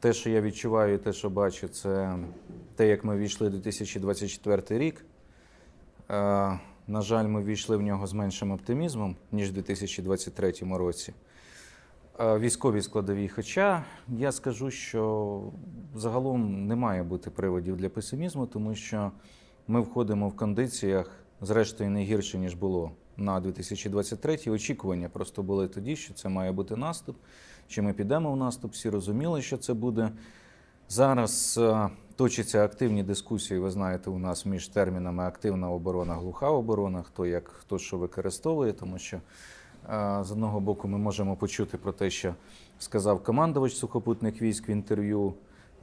те, що я відчуваю, і те, що бачу, це те, як ми війшли в 2024 рік. Е, На жаль, ми війшли в нього з меншим оптимізмом, ніж у 2023 році. Е, Військові складові. Хоча я скажу, що загалом не має бути приводів для песимізму, тому що ми входимо в кондиціях, зрештою, не гірше, ніж було на 2023. Очікування просто були тоді, що це має бути наступ, що ми підемо в наступ. Всі розуміли, що це буде. Зараз е, точаться активні дискусії, ви знаєте, у нас між термінами активна оборона, глуха оборона, хто як хто що використовує, тому що е, з одного боку ми можемо почути про те, що сказав командувач сухопутних військ в інтерв'ю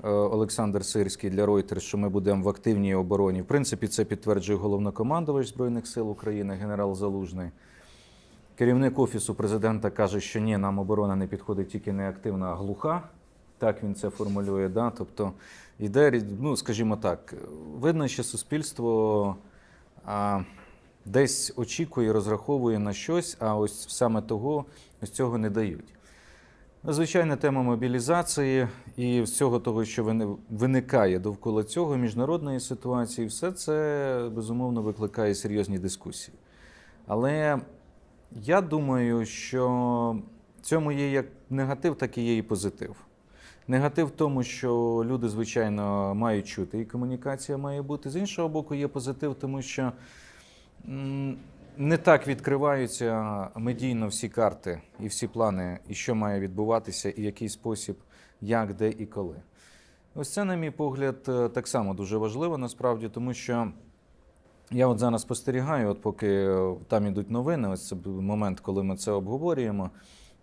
Олександр Сирський для Reuters, що ми будемо в активній обороні. В принципі, це підтверджує головнокомандувач Збройних сил України, генерал Залужний. Керівник офісу президента каже, що ні, нам оборона не підходить тільки не активна, а глуха. Так він це формулює. Да? Тобто йде, ну, скажімо так, видно, що суспільство а, десь очікує, розраховує на щось, а ось саме того ось цього не дають. Звичайно, тема мобілізації і всього того, що виникає довкола цього, міжнародної ситуації, все це безумовно викликає серйозні дискусії. Але я думаю, що в цьому є як негатив, так і є і позитив. Негатив в тому, що люди, звичайно, мають чути, і комунікація має бути. З іншого боку, є позитив, тому що не так відкриваються медійно всі карти і всі плани, і що має відбуватися, і який спосіб, як, де і коли. Ось це, на мій погляд, е, так само дуже важливо насправді, тому що я от зараз спостерігаю, от поки е, там ідуть новини, ось це момент, коли ми це обговорюємо.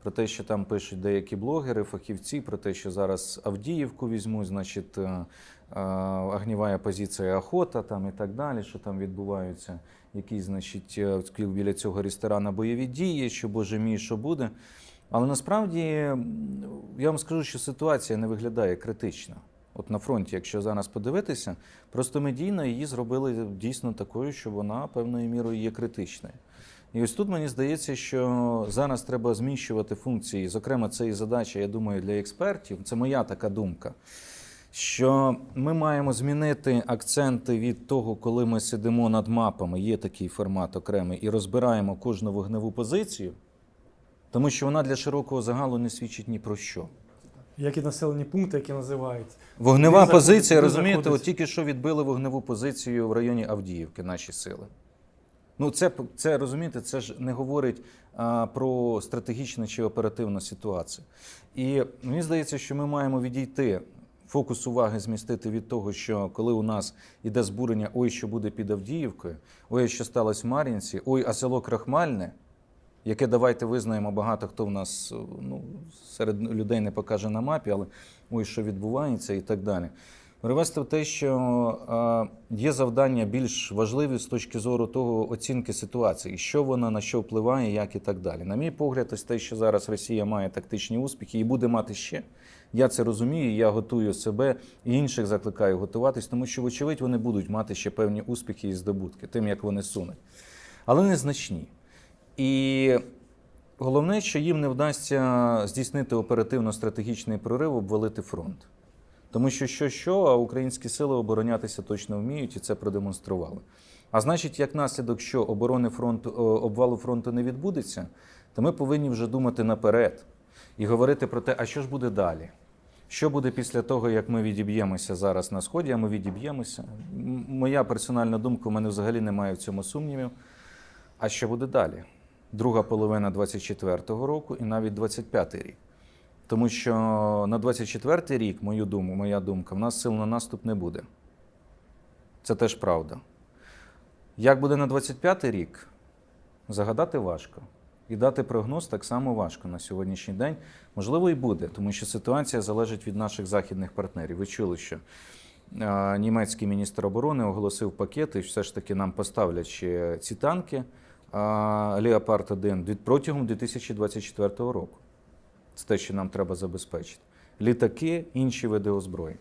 Про те, що там пишуть деякі блогери, фахівці, про те, що зараз Авдіївку візьмуть, значить, е, е, позиція охота там і так далі, що там відбуваються, якісь, значить, е, біля цього ресторана бойові дії, що боже мій, що буде. Але насправді я вам скажу, що ситуація не виглядає критично. От на фронті, якщо зараз подивитися, просто медійно її зробили дійсно такою, що вона певною мірою є критичною. І ось тут мені здається, що зараз треба зміщувати функції. Зокрема, це і задача, я думаю, для експертів. Це моя така думка. Що ми маємо змінити акценти від того, коли ми сидимо над мапами, є такий формат окремий, і розбираємо кожну вогневу позицію, тому що вона для широкого загалу не свідчить ні про що. Як і населені пункти, які називають. Вогнева Куди позиція, розумієте, от тільки що відбили вогневу позицію в районі Авдіївки, наші сили. Ну, це, це розумієте, це ж не говорить а, про стратегічну чи оперативну ситуацію. І мені здається, що ми маємо відійти, фокус уваги змістити від того, що коли у нас іде збурення, ой, що буде під Авдіївкою, ой, що сталося в Мар'їнці, ой, а село Крахмальне, яке давайте визнаємо, багато хто в нас ну, серед людей не покаже на мапі, але ой, що відбувається і так далі. Привести в те, що є завдання більш важливі з точки зору того оцінки ситуації, що вона на що впливає, як і так далі. На мій погляд, ось те, що зараз Росія має тактичні успіхи і буде мати ще. Я це розумію, я готую себе і інших закликаю готуватись, тому що, вочевидь, вони будуть мати ще певні успіхи і здобутки, тим як вони сунуть. Але незначні. І головне, що їм не вдасться здійснити оперативно-стратегічний прорив, обвалити фронт. Тому що що, що, а українські сили оборонятися точно вміють і це продемонстрували. А значить, як наслідок, що оборони фронту обвалу фронту не відбудеться, то ми повинні вже думати наперед і говорити про те, а що ж буде далі. Що буде після того, як ми відіб'ємося зараз на сході, а ми відіб'ємося? Моя персональна думка, у мене взагалі немає в цьому сумнівів. А що буде далі? Друга половина 24-го року і навіть 25-й рік. Тому що на 24-й рік, мою думку, моя думка, в нас сил на наступ не буде. Це теж правда. Як буде на 25-й рік, загадати важко. І дати прогноз так само важко на сьогоднішній день. Можливо, і буде, тому що ситуація залежить від наших західних партнерів. Ви чули, що е, німецький міністр оборони оголосив пакет, і все ж таки нам поставлять ще ці танки Леопард 1 від- протягом 2024 року. Це те, що нам треба забезпечити. Літаки, інші види озброєнь.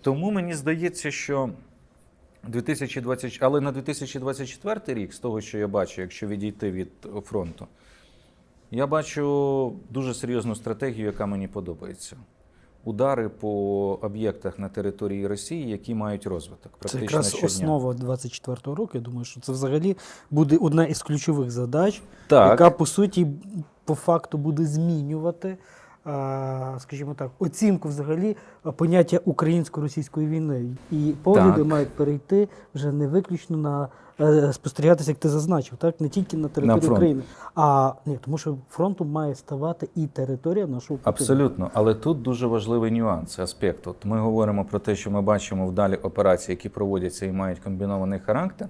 Тому мені здається, що 2020, але на 2024 рік, з того, що я бачу, якщо відійти від фронту, я бачу дуже серйозну стратегію, яка мені подобається. удари по об'єктах на території Росії, які мають розвиток. Це якраз щодня. основа 24-го року. Я думаю, що це взагалі буде одна із ключових задач, Так, яка по суті по факту буде змінювати, скажімо так, оцінку взагалі поняття українсько-російської війни. І погляди Так. мають перейти вже не виключно на е, спостерігатися, як ти зазначив, так не тільки на території фронт. України, а ні, тому що фронтом має ставати і територія нашого Путіна. Абсолютно, але тут дуже важливий нюанс, аспект. От ми говоримо про те, що ми бачимо вдалі операції, які проводяться і мають комбінований характер.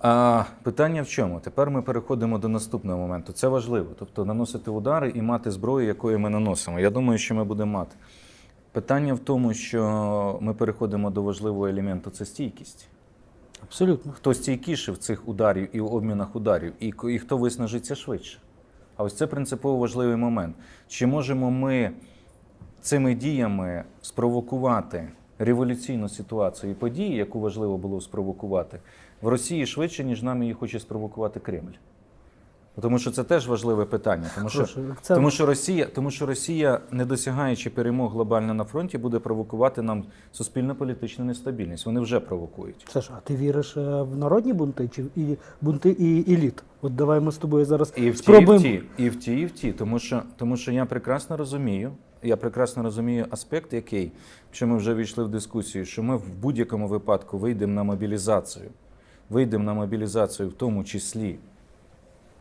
А питання в чому? Тепер ми переходимо до наступного моменту. Це важливо, тобто наносити удари і мати зброю, якою ми наносимо. Я думаю, що ми будемо мати. Питання в тому, що ми переходимо до важливого елементу це стійкість. Абсолютно. Хто стійкіше в цих ударів і в обмінах ударів, і, і хто виснажиться швидше. А ось це принципово важливий момент. Чи можемо ми цими діями спровокувати революційну ситуацію і події, яку важливо було спровокувати, в Росії швидше, ніж нам її хоче спровокувати Кремль? Тому що це теж важливе питання. Тому що, це- тому що, Росія, тому що Росія, не досягаючи перемог глобально на фронті, буде провокувати нам суспільно-політичну нестабільність. Вони вже провокують. Саша, а ти віриш е, в народні бунти чи в і бунти і еліт? От давай ми з тобою зараз І в ті, і в спробуємо. ті, і в ті, і в ті. Тому що, тому що я прекрасно розумію, я прекрасно розумію аспект, який, що ми вже війшли в дискусію, що ми в будь-якому випадку вийдемо на мобілізацію, вийдемо на мобілізацію, в тому числі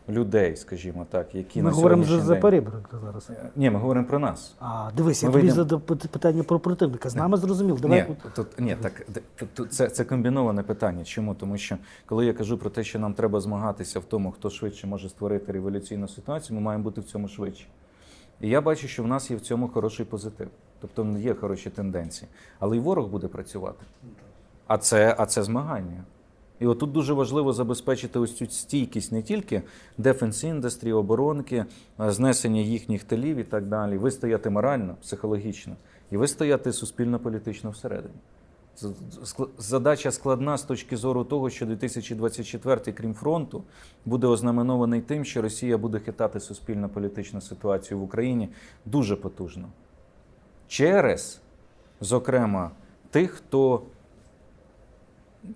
людей, скажімо так, які Ми на говоримо за, сьогоднішній за перебрик зараз. Ні, ми говоримо про нас. А дивись, я Ми тобі вийдемо- задав питання про противника. З нами зрозумів. Давай Ні, тут, ні, так тут це, це комбіноване питання. Чому? Тому що коли я кажу про те, що нам треба змагатися в тому, хто швидше може створити революційну ситуацію, ми маємо бути в цьому швидше. І я бачу, що в нас є в цьому хороший позитив. Тобто є хороші тенденції. Але і ворог буде працювати. А це, а це змагання. І отут дуже важливо забезпечити ось цю стійкість не тільки дефенс індустрії, оборонки, е, знесення їхніх тилів і так далі. Вистояти морально, психологічно, і вистояти суспільно-політично всередині. Задача складна з точки зору того, що 2024, крім фронту, буде ознаменований тим, що Росія буде хитати суспільно-політичну ситуацію в Україні дуже потужно. Через, зокрема, тих, хто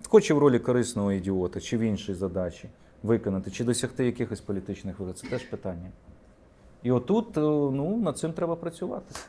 хоче в ролі корисного ідіота чи в іншій задачі виконати, чи досягти якихось політичних вигод. Це теж питання. І отут е, ну, над цим треба працювати.